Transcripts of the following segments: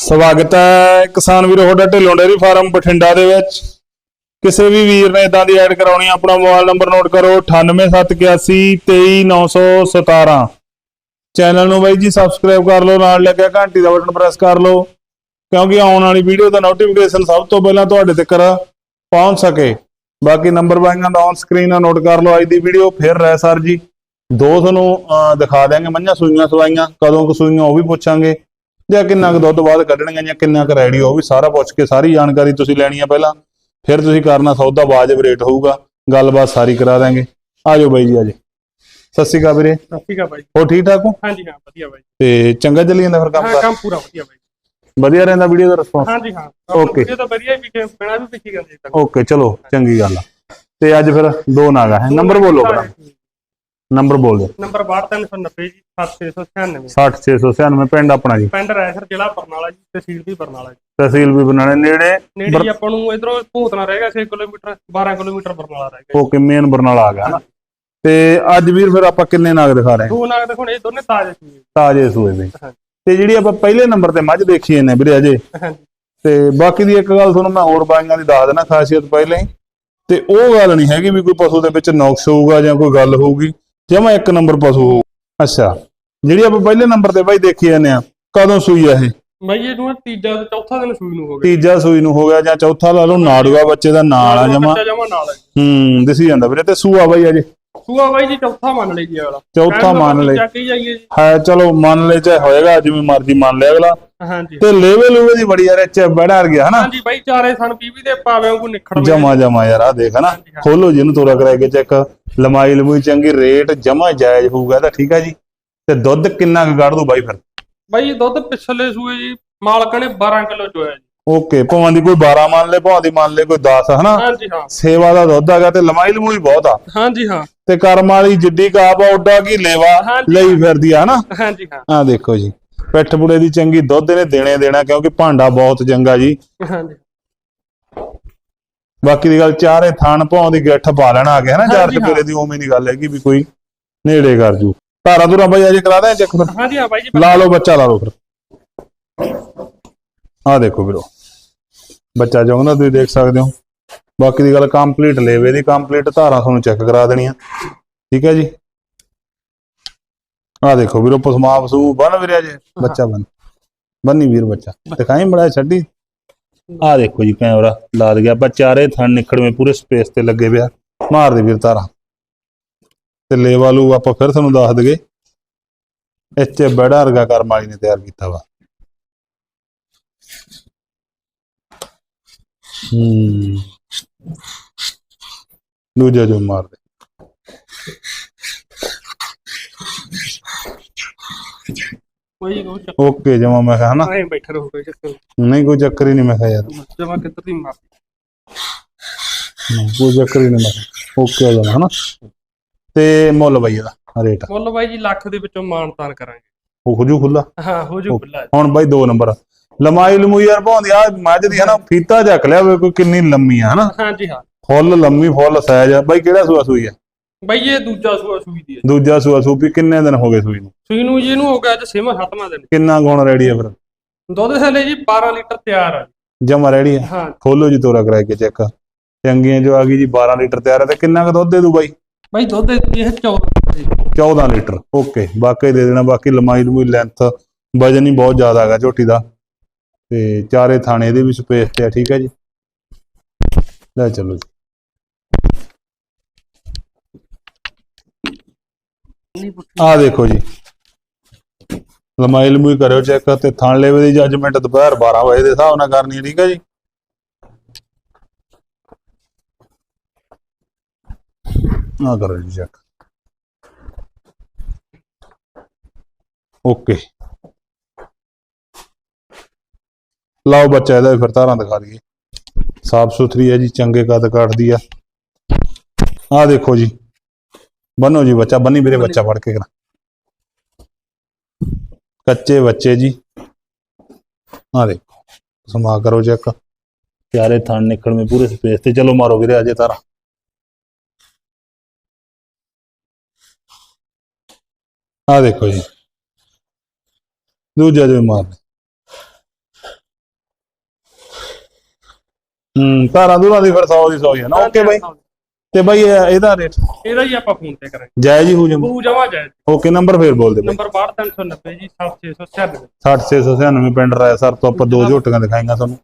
ਸਵਾਗਤ ਹੈ ਕਿਸਾਨ ਵੀਰੋ ਤੁਹਾਡਾ ਢਿੱਲੋਂ ਡੇਅਰੀ ਫਾਰਮ ਬਠਿੰਡਾ ਦੇ ਵਿੱਚ। ਕਿਸੇ ਵੀ ਵੀਰ ਨੇ ਇਦਾਂ ਦੀ ਐਡ ਕਰਾਉਣੀ ਆ, ਆਪਣਾ ਮੋਬਾਈਲ ਨੰਬਰ ਨੋਟ ਕਰੋ 9871823917 ਚੈਨਲ ਨੂੰ ਬਾਈ ਜੀ ਸਬਸਕ੍ਰਾਈਬ ਕਰ ਲਓ ਨਾਲ ਲੱਗਿਆ ਘੰਟੀ ਦਾ ਬਟਨ ਪ੍ਰੈਸ ਕਰ ਲਓ ਕਿਉਂਕਿ ਆਉਣ ਵਾਲੀ ਵੀਡੀਓ ਦਾ ਨੋਟੀਫਿਕੇਸ਼ਨ ਸਭ ਤੋਂ ਪਹਿਲਾਂ ਤੁਹਾਡੇ ਤੱਕ ਪਹੁੰਚ ਸਕੇ। ਬਾਕੀ ਨੰਬਰ ਬਾਈਆਂ ਦਾ ਔਨ ਸਕਰੀਨ ਆ ਨੋਟ ਕਰ ਲਓ ਅੱਜ ਦੀ ਵੀਡੀਓ ਫਿਰ ਰਹਿ ਸਰ ਜੀ। ਦੋ ਤੁਹਾਨੂੰ ਦਿਖਾ ਦਿਆਂਗੇ ਮੰਝਾਂ ਸੂਈਆਂ ਸਵਾਈਆਂ ਕਦੋਂ ਕੁ ਸੂਈਆਂ ਉਹ ਵੀ ਪੁੱਛਾਂਗੇ। ਜਾਂ ਕਿੰਨਾ ਕੁ ਦੁੱਧ ਬਾਅਦ ਕੱਢਣੀਆਂ ਜਾਂ ਕਿੰਨਾ ਕੁ ਰੈਡੀ ਉਹ ਵੀ ਸਾਰਾ ਪੁੱਛ ਕੇ ਸਾਰੀ ਜਾਣਕਾਰੀ ਤੁਸੀਂ ਲੈਣੀ ਆ ਪਹਿਲਾਂ। ਫਿਰ ਤੁਸੀਂ ਕਰਨਾ ਸੌਦਾ ਵਾਜਬ ਰੇਟ ਹੋਊਗਾ। ਗੱਲਬਾਤ ਸਾਰੀ ਕਰਾ ਦਾਂਗੇ ਆਜੋ ਬਾਈ ਜੀ ਆਜੋ ਸਤਿ ਸ਼੍ਰੀ ਅਕਾਲ ਵੀਰੇ। ਸਤਿ ਸ਼੍ਰੀ ਅਕਾਲ ਬਾਈ। ਹੋ ਠੀਕ ਠਾਕ ਹੋ? ਹਾਂਜੀ ਹਾਂ ਵਧੀਆ ਬਾਈ। ਤੇ ਚੰਗਾ ਚੱਲੀ ਜਾਂਦਾ ਫਿਰ ਕੰਮ ਹਾਂ ਕੰਮ ਪੂਰਾ ਵਧੀਆ ਬਾਈ। ਵਧੀਆ ਰਹਿੰਦਾ ਵੀਡੀਓ ਦਾ ਰਿਸਪੌਂਸ ਹਾਂਜੀ ਹਾਂ। Okay. ਇਹ ਤਾਂ ਵਧੀਆ ਵੀ ਕਿ ਬਿਨਾ ਵੀ ਪਿੱਛੇ ਕਰਦੇ। ਤੱਕ ਓਕੇ ਚਲੋ ਚੰਗੀ ਗੱਲ ਆ। ਤੇ ਅੱਜ ਫਿਰ ਦੋ ਨਾਗਾ ਹੈ। ਨੰਬਰ ਬੋਲੋ ਬੜਾ। ਨੰਬਰ ਬੋਲ ਦਿਓ। ਨੰਬਰ 62390 ਜੀ 7696 60696 ਪਿੰਡ ਆਪਣਾ ਜੀ। ਪਿੰਡ ਰੈਸਰ ਜ਼ਿਲ੍ਹਾ ਬਰਨਾਲਾ ਜੀ ਤਹਿਸੀਲ ਵੀ ਬਰਨਾਲਾ ਜੀ। ਤਹਿਸੀਲ ਵੀ ਬਨਾਲੇ ਨੇੜੇ ਨੇੜੇ ਹੀ ਆਪਾਂ ਨੂੰ ਇਧਰੋਂ ਭੂਤਨਾ ਰਹਿ ਗਿਆ 6 ਕਿਲੋਮੀਟਰ 12 ਕਿਲੋਮੀਟਰ ਬਰਨਾਲਾ ਰਹਿ ਗਿਆ ਓਕੇ ਮੇਨ ਬਰਨਾਲਾ ਆ ਗਿਆ ਨਾ। ਤੇ ਅੱਜ ਵੀਰ ਫਿਰ ਆਪਾਂ ਕਿੰਨੇ ਨਾਗ ਦਿਖਾ ਰਹੇ ਹਾਂ? ਦੋ ਨਾਗ ਦੇਖੋ ਇਹ ਦੋਨੇ ਤਾਜ਼ੇ ਸੀ ਤਾਜੇ ਸੂਏ ਹਾਂਜੀ। ਤੇ ਜਿਹੜੀ ਆਪਾਂ ਪਹਿਲੇ ਨੰਬਰ ਤੇ ਮੱਝ ਦੇਖੀ ਨੇ ਵੀਰੇ ਅਜੇ। ਤੇ ਬਾਕੀ ਦੀ ਇੱਕ ਗੱਲ ਤੁਹਾਨੂੰ ਮੈਂ ਹੋਰ ਬਾਈਆਂ ਦੀ ਦੱਸ ਦੇਣਾ ਖਾਸੀਅਤ ਪਹਿਲਾਂ ਤੇ ਉਹ ਗੱਲ ਨਹੀਂ ਹੈਗੀ ਵੀ ਕੋਈ ਪਸ਼ੂ ਦੇ ਵਿੱਚ ਨੁਕਸ ਹੋਊਗਾ ਜਾਂ ਕੋਈ ਗੱਲ ਹੋਊਗੀ। ਜਮਾ ਇੱਕ ਨੰਬਰ ਪਸ਼ੂ ਹੋਊ। ਅੱਛਾ ਜਿਹੜੀ ਆਪਾਂ ਪਹਿਲੇ ਨੰਬਰ ਤੇ ਬਾਈ ਦੇਖੀ ਜਾਂਦੇ ਆ ਕਦੋਂ ਸੂਈ ਆ ਇਹ? ਬਾਈ ਇਹ ਨੂੰ ਤੀਜਾ ਤੇ ਚੌਥਾ ਦਿਨ ਸੂਈ ਨੂੰ ਹੋ ਗਿਆ। ਤੀਜਾ ਸੂਈ ਨੂੰ ਹੋ ਗਿਆ ਜਾਂ ਚੌਥਾ ਲਾ ਲਓ ਨਾੜੂਆ ਬੱਚੇ ਦਾ ਨਾਲ ਆ ਜਮਾ। ਬੱਚਾ ਜਮਾ ਨਾਲ ਹੈ ਹੂੰ ਦਿਸੀ ਜਾਂਦਾ ਵੀਰੇ ਤੇ ਸੂਆ ਬਾਈ ਅਜੇ। ਸੂਆ ਬਾਈ ਜੀ ਚੌਥਾ ਮੰਨ ਲਈ ਜੀ ਅਗਲਾ। ਚੌਥਾ ਮੰਨ ਲਈ। ਚੱਕ ਹੀ ਜਾਈਏ ਜੀ। ਹੈ ਚਲੋ ਮੰਨ ਲੈ ਚਾਹੇ ਹੋਏਗਾ ਜਿਵੇਂ ਮਰਜ਼ੀ ਮੰਨ ਲਿਆ ਅਗਲਾ। ਹਾਂਜੀ। ਤੇ ਲੇਵੇ ਲੂਵੇ ਦੀ ਬੜੀ ਯਾਰ ਇੱਚ ਬੜਾ ਗਿਆ ਹਨਾ? ਹਾਂਜੀ ਬਾਈ ਚਾਰੇ ਸਨ ਪੀਵੀ ਦੇ ਪਾਵੇਂ ਵਾਂਗੂ ਨਿਖੜ ਜਮਾ ਜਮਾ ਯਾਰ ਆ ਦੇਖ ਹਨਾ? ਖੋਲੋ ਜਿਹਨੂੰ ਤੋਰਾ ਕਰਾ ਕੇ ਚੈੱਕ। ਲਮਾਈ ਲਮੂਈ ਚੰਗੀ ਰੇਟ ਜਮਾ ਜਾਇਜ਼ ਹੋਊਗਾ ਤਾਂ ਠੀਕ ਹੈ ਜੀ। ਤੇ ਦੁੱਧ ਕਿੰਨਾ ਕੁ ਕੱਢ ਦੂ ਬਾਈ ਫਿਰ? ਬਾਈ ਦੁੱਧ ਪਿਛਲੇ ਸੂਏ ਜੀ ਮਾਲਕ ਨੇ 12 ਕਿਲੋ ਚੋਇਆ ਜੀ। ਓਕੇ ਭਾਵੇਂ ਦੀ ਕੋਈ 12 ਮੰਨ ਲੈ ਭਾਵੇਂ ਦੀ ਮੰਨ ਲੈ ਕੋਈ 10 ਹਨਾ? ਹਾਂਜੀ ਹਾਂ। ਸੇਵਾ ਦਾ ਦੁੱਧ ਹੈਗਾ ਤੇ ਲਮਾਈ ਲਮੂਈ ਬਹੁਤ ਆ। ਹਾਂਜੀ ਹਾਂ। ਤੇ ਕਰਮ ਵਾਲੀ ਜਿੱਡੀ ਕਾਪ ਆ ਓਡਾ ਕੀ ਲੇਵਾ ਹਾਂਜੀ। ਲਈ ਫਿਰਦੀ ਆ ਹਨਾ? ਹਾਂਜੀ ਹਾਂ। ਆ ਦੇਖੋ ਜੀ ਪਿੱਠ ਬੁੜੇ ਦੀ ਚੰਗੀ ਦੁੱਧ ਨੇ ਦੇਣੇ ਦੇਣਾ ਕਿਉਂਕਿ ਭਾਂਡਾ ਬਹੁਤ ਚੰਗਾ ਜੀ। ਹਾਂਜੀ। ਬਾਕੀ ਦੀ ਗੱਲ ਚਾਰੇ ਥਾਣ ਭੌਂ ਦੀ ਗਿੱਠ ਪਾ ਲੈਣਾ ਆ ਗਿਆ ਨਾ ਚਾਰ ਹਾਂਜੀ, ਹਾਂ। ਚਪੇਰੇ ਦੀ ਉਵੇਂ ਦੀ ਗੱਲ ਹੈਗੀ ਵੀ ਕੋਈ ਨੇੜੇ ਕਰ ਜੂ। ਧਾਰਾ ਧੁਰਾ ਬਾਈ ਅਜੇ ਕਰਾ ਦੇ ਚੈੱਕ ਫਿਰ। ਹਾਂਜੀ ਹਾਂ ਬਾਈ ਜੀ ਲਾ ਲਓ ਬੱਚਾ ਲਾ ਲਓ ਫਿਰ। ਆ ਦੇਖੋ ਵੀਰੋ ਬੱਚਾ ਚਾਹੁੰਦਾ ਤੁਸੀਂ ਦੇਖ ਸਕਦੇ ਹੋ। ਬਾਕੀ ਦੀ ਗੱਲ ਕੰਪਲੀਟ ਲੇਵੇ ਦੀ ਕੰਪਲੀਟ ਧਾਰਾਂ ਤੁਹਾਨੂੰ ਚੈੱਕ ਕਰਾ ਦੇਣੀਆਂ। ਠੀਕ ਹੈ ਜੀ? ਆ ਦੇਖੋ ਵੀਰੋ ਪਸਮਾ ਪਸੂ ਬਨ ਵੀਰੇ ਜੇ ਬੱਚਾ ਬਨ ਬੰਨੀ ਵੀਰ ਬੱਚਾ। ਦਿਖਾਈ ਬੜਾ ਛੱਡੀ। ਆ ਦੇਖੋ ਜੀ ਕੈਮਰਾ ਲਾ ਗਿਆ। ਚਾਰੇ ਥਣ ਨਿਕੜਵੇਂ ਪੂਰੇ ਸਪੇਸ ਤੇ ਲੱਗੇ ਪਿਆ। ਮਾਰ ਦੇ ਵੀਰ ਧਾਰਾਂ। ਤੇ ਲੇਵਾ ਲੂ ਆਪਾਂ ਫਿਰ ਤੁਹਾਨੂੰ ਦੱਸ ਦਗੇ ਇੱਥੇ ਬੜਾ ਅਰਗਾ ਕਰਮ ਵਾਲੀ ਨੇ ਤਿਆਰ ਕੀਤਾ ਵਾ। ਹੂੰ। ਦੂਜਾ ਜੋ ਮਾਰ ਦੇ। ਓਕੇ ਜਮਾ ਮੈਂ ਕਿਹਾ ਹਨਾ। ਆਏ ਬੈਠੇ ਰਹੋ ਕੋਈ ਚੱਕਰ ਨਹੀਂ। ਕੋਈ ਚੱਕਰ ਹੀ ਨਹੀਂ ਮੈਂ ਕਿਹਾ ਯਾਰ। ਜਮਾ ਕਿੱਧਰ ਦੀ ਮਾਰ ਨਹੀਂ, ਕੋਈ ਚੱਕਰ ਹੀ ਨਹੀਂ ਮੈਂ ਕਿਹਾ। ਓਕੇ ਹੋ ਜਾਣਾ ਹਨਾ। ਤੇ ਮੁੱਲ ਬਈ ਇਹਦਾ ਰੇਟ ਮੁੱਲ ਬਾਈ ਜੀ ਲੱਖ ਦੇ ਵਿੱਚੋਂ ਮਾਨ ਤਾਨ ਕਰਾਂਗੇ। ਉਹ ਖੁਜੂ ਖੁੱਲਾ ਹਾਂ ਹੋ ਜੂ ਖੁੱਲਾ ਹੁਣ ਬਾਈ ਦੋ ਨੰਬਰ ਲੰਮਾਈ ਲਮੂਈ ਯਾਰ ਭਾਉਂਦੀ ਆ। ਮੱਝ ਦੀ ਹਨਾ ਫੀਤਾ ਚੱਕ ਲਿਆ ਵੇ ਕੋਈ ਕਿੰਨੀ ਲੰਮੀ ਆ ਹਨਾ? ਹਾਂਜੀ ਹਾਂ। ਫੁੱਲ ਲੰਮੀ ਫੁੱਲ ਸਾਈਜ਼ ਆ। ਬਾਈ ਕਿਹੜਾ ਸੂਆ ਸੂਈ ਆ? ਬਾਈ ਇਹ ਦੂਜਾ ਸੂਆ ਸੂਈ ਦੀ ਹੈ ਦੂਜਾ ਸੂਆ ਸੂਪੀ ਕਿੰਨੇ ਦਿਨ ਹੋ ਗਏ ਸੂਈ ਨੂੰ? ਸੂਈ ਨੂੰ ਜੀ ਇਹਨੂੰ ਹੋ ਗਿਆ ਅੱਜ ਛੇਵਾਂ ਸੱਤਵਾਂ ਦਿਨ। ਕਿੰਨਾ ਗੁਣ ਰੈਡੀ ਆ ਫਿਰ? ਦੁੱਧ ਥੱਲੇ ਜੀ 12 ਲੀਟਰ ਤਿਆਰ ਆ ਜਮਾ ਰੈਡੀ ਆ? ਹਾਂ। ਖੋਲੋ ਜੀ ਤੋਰਾ ਕਰਾ ਕੇ ਚੈੱਕ। ਚੰਗੀਆਂ ਜੋ ਆ ਗਈ ਜੀ 12 ਲੀਟਰ ਤਿਆਰ ਹੈ ਤੇ ਕਿੰਨਾ ਕੁ ਦੁੱਧ ਦੇ ਦੂ ਬਾਈ? ਬਾਈ ਦੁੱਧ ਇਹ 14 ਜੀ 14 ਲੀਟਰ ਓਕੇ ਬਾਕੀ ਦੇ ਦੇਣਾ ਬਾਕੀ ਲੰਮਾਈ ਲੰਮੂਈ ਲੈਂਥ ਵਜਨ ਹੀ ਬਹੁਤ ਜ਼ਿਆਦਾ ਹੈਗਾ ਝੋਟੀ ਦਾ। ਤੇ ਚਾਰੇ ਥਾਣੇ ਇਹਦੇ ਵੀ ਸਪੇਸ ਤੇ ਆ, ਠੀਕ ਹੈ ਜੀ? ਲੈ ਚਲੋ ਜੀ। ਆ ਦੇਖੋ ਜੀ। ਲੰਮਾਈ ਲੰਮੂਈ ਕਰਿਓ ਚੈੱਕ ਤੇ ਥਾਣ ਲੈਵੇ ਦੀ ਜੱਜਮੈਂਟ ਦੁਪਹਿਰ 12 ਵਜੇ ਦੇ ਹਿਸਾਬ ਨਾਲ ਕਰਨੀ ਹੈ, ਠੀਕ ਹੈ ਜੀ? ਆ ਕਰੋ ਜੀ ਚੈੱਕ। ਓਕੇ। ਲਾਓ ਬੱਚਾ ਇਹਦਾ ਵੀ ਫਿਰ ਧਾਰਾਂ ਦਿਖਾ ਦਈਏ। ਸਾਫ਼ ਸੁਥਰੀ ਹੈ ਜੀ, ਚੰਗੇ ਕੱਦ ਕਾਠਦੀ ਆ। ਆ ਦੇਖੋ ਜੀ, ਬੰਨੋ ਜੀ ਬੱਚਾ, ਬੰਨੀ ਵੀਰੇ ਬੱਚਾ ਫੜ ਕੇ ਕਰਾ ਕੱਚੇ ਬੱਚੇ ਜੀ। ਆ ਦੇਖੋ, ਸਮਾ ਕਰੋ ਚੈੱਕ। ਪਿਆਰੇ ਥਣ ਨਿਕਲਵੇਂ ਪੂਰੇ ਸਪੇਸ ਤੇ, ਚਲੋ ਮਾਰੋ ਵੀਰੇ ਅਜੇ ਤਾਰਾ ਆ ਦੇਖੋ ਜੀ। ਦੂਜਾ ਜੋ ਮਾਰ ਹੂੰ ਧਾਰਾਂ ਦੂਰਾਂ ਦੀ ਫਿਰ 100 ਦੀ 100 ਹੀ ਹੈ ਨਾ ਓਕੇ ਬਾਈ। ਤੇ ਬਾਈ ਇਹ- ਇਹਦਾ ਰੇਟ ਇਹਦਾ ਹੀ ਆਪਾਂ ਫੋਨ ਤੇ ਕਰਾਂਗੇ। ਜਾਇਜ਼ ਹੀ ਹੋ ਜਮ। ਉਹ ਜਮਾ ਜਾਏ ਓਕੇ ਨੰਬਰ ਫੇਰ ਬੋਲ ਦੇ ਬਾਈ। ਨੰਬਰ 62390 ਜੀ 7696 60696 ਪਿੰਡ ਰਾਇਸਰ ਤੋਂ ਆਪਾਂ ਦੋ ਝੋਟੀਆਂ ਦਿਖਾਈਆਂ ਤੁਹਾਨੂੰ।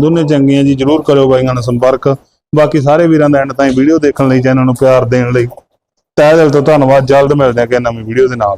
ਦੋਨੇ ਚੰਗੀਆਂ ਜੀ ਜਰੂਰ ਕਰਿਓ ਬਾਈਆਂ ਨਾਲ ਸੰਪਰਕ। ਬਾਕੀ ਸਾਰੇ ਵੀਰਾਂ ਦਾ ਐਂਡ ਤਾਈਂ ਵੀਡੀਓ ਦੇਖਣ ਲਈ ਚੈਨਲ ਨੂੰ ਪਿਆਰ ਦੇਣ ਲਈ। ਤਹਿ ਦਿਲ ਤੋਂ ਧੰਨਵਾਦ ਜਲਦ ਮਿਲਦੇ ਹਾਂ ਕਿ ਨਵੀਂ ਵੀਡੀਓ ਦੇ ਨਾਲ।